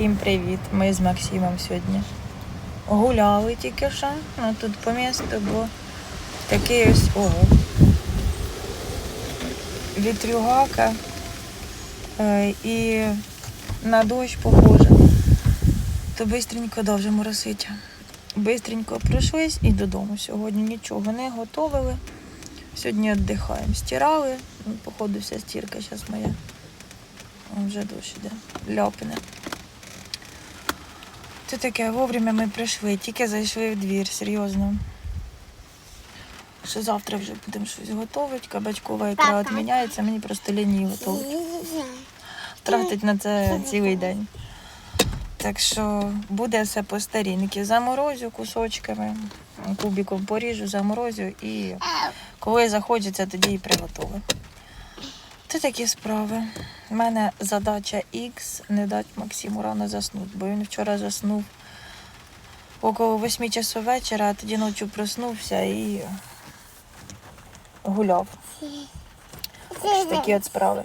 Всім привіт! Ми з Максимом сьогодні гуляли тільки що. Ну тут по місту, бо такий ось ого. Вітрюгака е, і на дощ похоже. То бистренько дуже моросить. Бистренько пройшлись і додому. Сьогодні нічого не готовили. Сьогодні віддихаємо. Стирали. Ну, Походу, вся стірка зараз моя. Вже дощ іде. Ляпне. Це таке, вовремя ми прийшли, тільки зайшли в двір, серйозно. Що завтра вже будемо щось готувати, кабачкова ікра відміняється, мені просто лінії готувати. Тратить на це цілий день. Так що буде все по старінки. Заморозю кусочками, кубиком поріжу, заморозю і коли захочеться, тоді і приготую. Це такі справи. У мене задача X не дати Максиму рано заснути, бо він вчора заснув около 8 часов вечора, а тоді ночі проснувся і гуляв. Так такі от справи.